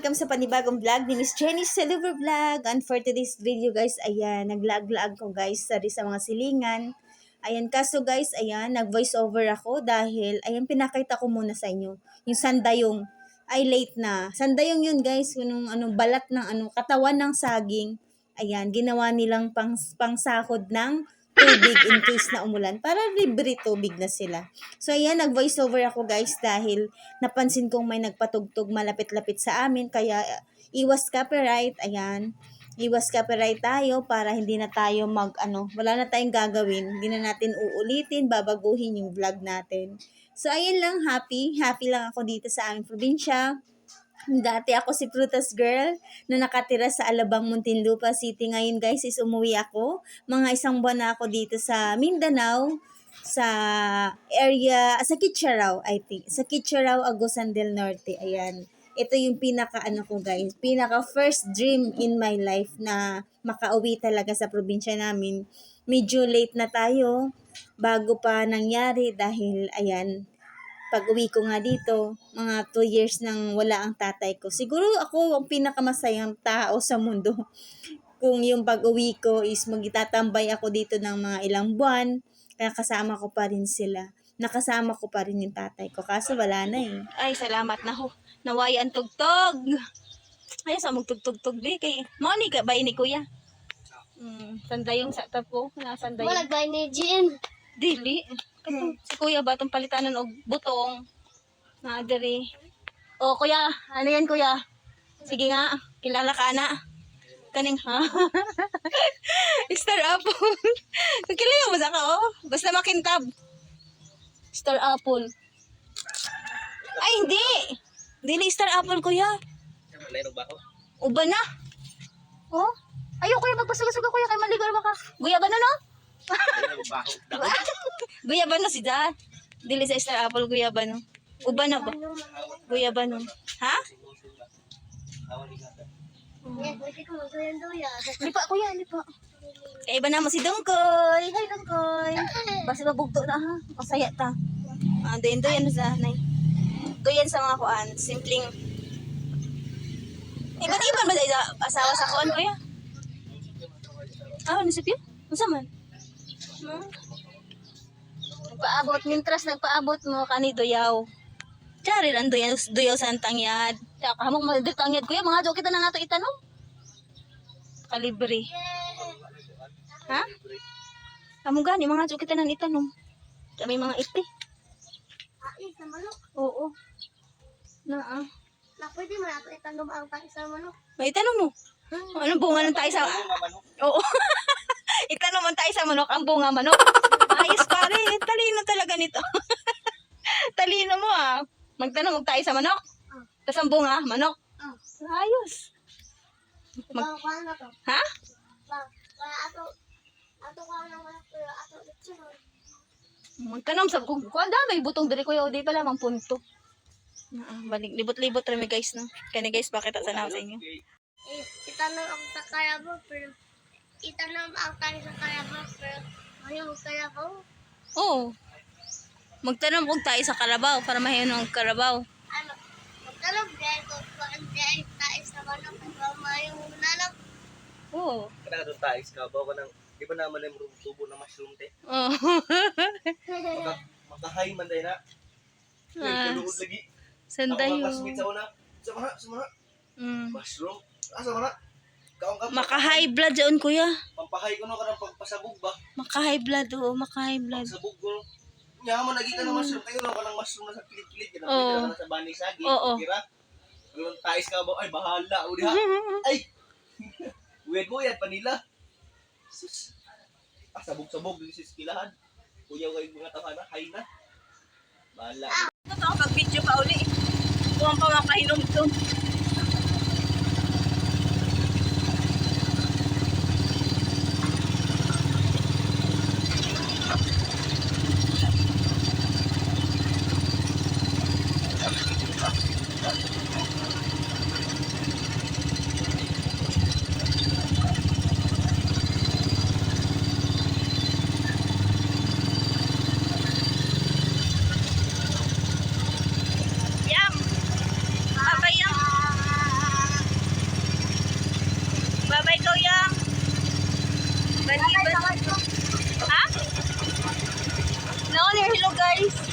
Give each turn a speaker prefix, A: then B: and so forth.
A: sa panibagong vlog ni Miss Jenny Silver Vlog. And for today's video guys, ayan, nag-vlog-vlog ko guys sa sa mga silingan. Ayan, kaso guys, ayan, nag-voice over ako dahil, ayan, pinakita ko muna sa inyo. Yung sandayong, ay late na. Sandayong yun guys, yung ano, balat ng ano, katawan ng saging. Ayan, ginawa nilang pang, pangsahod ng tubig in case na umulan para libre tubig na sila. So ayan, nag-voice over ako guys dahil napansin kong may nagpatugtog malapit-lapit sa amin kaya iwas copyright, ayan. Iwas copyright tayo para hindi na tayo mag ano, wala na tayong gagawin. Hindi na natin uulitin, babaguhin yung vlog natin. So ayan lang, happy. Happy lang ako dito sa aming probinsya. Dati ako si Prutas Girl na nakatira sa Alabang, Muntinlupa City. Ngayon guys is umuwi ako. Mga isang buwan na ako dito sa Mindanao sa area, sa Kitcharaw, I think. Sa Kitcharaw, Agusan del Norte. Ayan. Ito yung pinaka ano ko guys, pinaka first dream in my life na makauwi talaga sa probinsya namin. Medyo late na tayo bago pa nangyari dahil ayan, pag uwi ko nga dito, mga 2 years nang wala ang tatay ko. Siguro ako ang pinakamasayang tao sa mundo. Kung yung pag uwi ko is magtatambay ako dito ng mga ilang buwan, kaya kasama ko pa rin sila. Nakasama ko pa rin yung tatay ko. Kaso wala na eh. Ay, salamat na ho. Naway ang tugtog. Ay, sa magtugtog-tug di kay Moni ka ba ni kuya? Hmm, sandayong sa tapo, na sandayong.
B: Wala ba ni Jean?
A: Dili. Kato, si kuya ba itong palitanan og butong? Na diri. O kuya, ano yan kuya? Sige nga, kilala ka na. Kaning ha? Star apple. Kilala mo sa ka oh. Basta makintab. Star apple. Ay, hindi. Dili star apple kuya. Uba na. Oh. Ayaw kuya, magpasugasug kuya kay maligo ba ka? Guya ba na no?
C: Mayroon ba ako?
A: Guyabano si Dad. Dili sa Star Apple guyabano. Uba na ba? Ha?
B: Pwede ko magduyan-duyan.
A: Lipa kuya, lipa. Kaya iba na mo si Dungkoy. Hi Dungkoy. Basta mabugto na ha. Masaya ta. Ah, doyan doyan sa nay. Doyan sa mga kuan, simpleng Iban-iban ba sa asawa sa kuan kuya? Ah, nasip yun? Unsa man? Hmm? Nagpaabot, mintras nagpaabot mo kani doyaw. Chari ang doyaw, doyaw sa tangyad. Tsaka hamong mga tangyad kuya, mga jo kita na nato itanong. Kalibre. Ha? Amo gani, mga jo kita na itanong. Kami mga iti.
B: Ay, sa manok.
A: Oo. Na ah.
B: Na pwede mo nato itanong ang tayo sa manok.
A: May itanong mo. Anong bunga ng tayo sa... Oo. mo tayo sa manok, ang bunga manok. Ayos pare, talino talaga nito. talino mo ah. Magtanong mo tayo sa manok. Tapos ang bunga, manok.
B: Ah.
A: Ayos.
B: Mag...
A: Ha? Magtanong sa kung kung dami butong diri ko di pala mang punto. Ah, balik libot-libot rami guys no. Kani guys bakit sa sa inyo?
B: Eh, itanong ako sa kalabaw, pero itanong ang tayo sa kalabaw, pero mo kalabaw.
A: Oo. Magtanong kung tayo sa Karabaw para mahiyon ng Karabaw.
B: Ano, magtanong dahil ko kuhaan dahil tayo sa manok, pero mayong nanok.
A: Oo.
C: Kana doon tayo, iskabaw ka ng, di ba naman yung tubo ng mushroom te?
A: Oh.
C: Maka, makahay man tayo na.
A: Ah,
C: kaluod lagi. Ako makasmit sa una. Sa mana, sa mana.
A: Mm.
C: Mushroom. Ah, sa mana.
A: Maka-high blood doon kuya.
C: Pampahay ko no ka ng pagpasabog ba?
A: Maka-high blood oo, maka-high blood.
C: Pagsabog ko. Yaman lagi ka ng mushroom. Tayo ka ng mushroom na sa pilit-pilit.
A: Oo.
C: ang na sa bani sagi.
A: Oo.
C: Kira. Yung tais ka ba? Ay, bahala. Uli ha. Ay! Uwed mo yan, panila. Sus. Ah, sabog-sabog. Dili sa skilahan. Kuya kayo mga tahanan. Hay na. Bahala.
A: Ito ako pag video pa uli. Buwang pa makahinom to. there. Hello guys.